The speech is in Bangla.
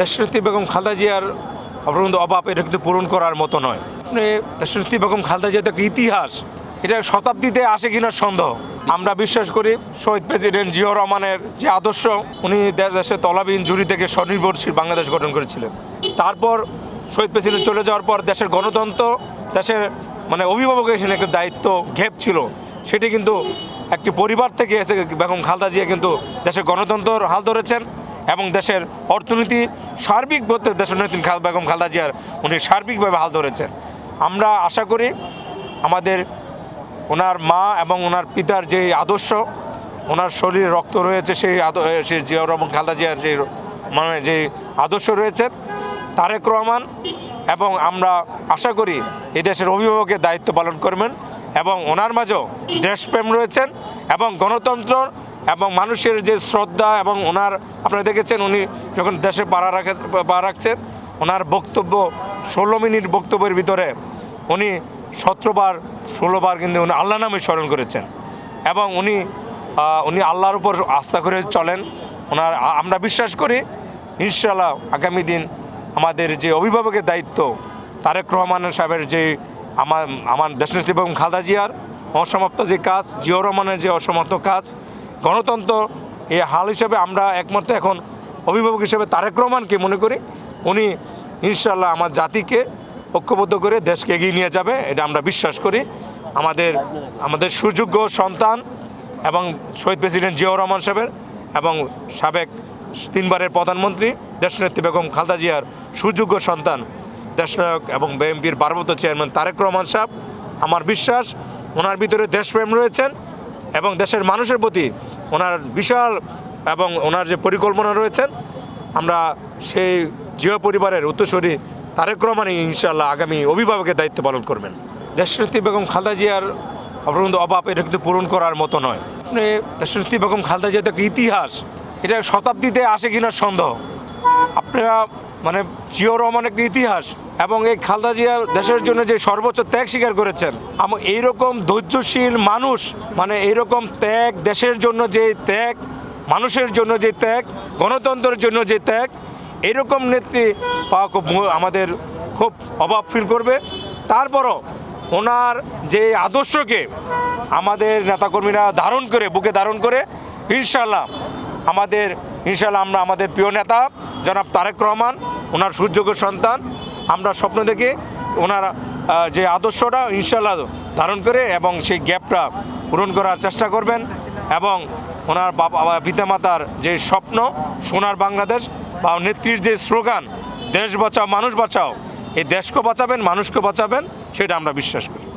দেশনেত্রী বেগম খালেদা জিয়ার অপরন্ত অভাব এটা কিন্তু পূরণ করার মতো নয়। আপনি দেশনেত্রী বেগম খালেদা জিয়া তো একটা ইতিহাস। এটা শতাব্দীতে আসে কিনা সন্দেহ। আমরা বিশ্বাস করি শহীদ প্রেসিডেন্ট জিয়া রহমানের যে আদর্শ, উনি দেশ তলাবিহীন ঝুড়ি থেকে স্বনির্ভরশীল বাংলাদেশ গঠন করেছিলেন। তারপর শহীদ প্রেসিডেন্ট চলে যাওয়ার পর দেশের গণতন্ত্র, দেশের মানে অভিভাবকের এখানে একটা দায়িত্ব ঘেপ ছিল। সেটি কিন্তু একটি পরিবার থেকে এসে বেগম খালদা জিয়া কিন্তু দেশের গণতন্ত্র হাল ধরেছেন। এবং দেশের অর্থনীতি সার্বিক বলতে দেশের নেত্রী খাল বেগম খালদা জিয়ার উনি সার্বিকভাবে হাল ধরেছেন। আমরা আশা করি আমাদের ওনার মা এবং ওনার পিতার যে আদর্শ ওনার শরীরে রক্ত রয়েছে সেই আদ- এ, সেই জিয়া রহমান খালদা জিয়ার যে মানে যে আদর্শ রয়েছে তারেক রহমান এবং আমরা আশা করি এই দেশের অভিভাবকের দায়িত্ব পালন করবেন এবং ওনার মাঝেও দেশপ্রেম রয়েছেন এবং গণতন্ত্র এবং মানুষের যে শ্রদ্ধা এবং ওনার, আপনারা দেখেছেন উনি যখন দেশে পাড়া রাখে, পা রাখছেন, ওনার বক্তব্য, ষোলো মিনিট বক্তব্যের ভিতরে উনি সতেরোবার, ষোলোবার কিন্তু উনি আল্লাহ নামে স্মরণ করেছেন। এবং উনি উনি আল্লাহর উপর আস্থা করে চলেন। ওনার আমরা বিশ্বাস করি ইনশাল্লাহ আগামী দিন আমাদের যে অভিভাবকের দায়িত্ব, তারেক রহমান সাহেবের যে আমার আমার দেশনেত্রী এবং খালদা জিয়ার অসমাপ্ত যে কাজ জিয়র রহমানের যে অসমাপ্ত কাজ গণতন্ত্র এই হাল হিসেবে আমরা একমাত্র এখন অভিভাবক হিসেবে তারেক রহমানকে মনে করি। উনি ইনশাল্লাহ আমার জাতিকে ঐক্যবদ্ধ করে দেশকে এগিয়ে নিয়ে যাবে, এটা আমরা বিশ্বাস করি। আমাদের আমাদের সুযোগ্য সন্তান এবং শহীদ প্রেসিডেন্ট জিয়াউর রহমান সাহেবের এবং সাবেক তিনবারের প্রধানমন্ত্রী দেশনেত্রী বেগম খালদা জিয়ার সুযোগ্য সন্তান দেশনায়ক এবং বিএনপির ভারপ্রাপ্ত চেয়ারম্যান তারেক রহমান সাহেব। আমার বিশ্বাস, ওনার ভিতরে দেশপ্রেম রয়েছেন এবং দেশের মানুষের প্রতি ওনার বিশাল এবং ওনার যে পরিকল্পনা রয়েছেন, আমরা সেই জিও পরিবারের উত্তরসূরি তারেক রহমানই ইনশাল্লাহ আগামী অভিভাবকের দায়িত্ব পালন করবেন। দেশনেত্রী বেগম খালদা জিয়ার অপরন্ত অভাব এটা কিন্তু পূরণ করার মতো নয়। আপনি দেশনেত্রী বেগম খালদা জিয়া তো একটা ইতিহাস, এটা শতাব্দীতে আসে কিনা সন্দেহ। আপনারা মানে জিও রহমান একটা ইতিহাস এবং এই খালদা জিয়া দেশের জন্য যে সর্বোচ্চ ত্যাগ স্বীকার করেছেন এইরকম ধৈর্যশীল মানুষ মানে এইরকম ত্যাগ দেশের জন্য যে ত্যাগ, মানুষের জন্য যে ত্যাগ, গণতন্ত্রের জন্য যে ত্যাগ এরকম নেত্রী পাওয়া খুব আমাদের খুব অভাব ফিল করবে। তারপরও ওনার যে আদর্শকে আমাদের নেতাকর্মীরা ধারণ করে, বুকে ধারণ করে ইনশাল্লাহ আমাদের ইনশাল্লাহ আমরা আমাদের প্রিয় নেতা, জনাব তারেক রহমান, ওনার সুযোগ্য সন্তান। আমরা স্বপ্ন দেখি ওনার যে আদর্শটা ইনশাল্লাহ ধারণ করে এবং সেই গ্যাপটা পূরণ করার চেষ্টা করবেন এবং ওনার বাবা পিতামাতার যে স্বপ্ন, সোনার বাংলাদেশ বা নেত্রীর যে স্লোগান, দেশ বাঁচাও, মানুষ বাঁচাও, এই দেশকে বাঁচাবেন, মানুষকে বাঁচাবেন, সেটা আমরা বিশ্বাস করি।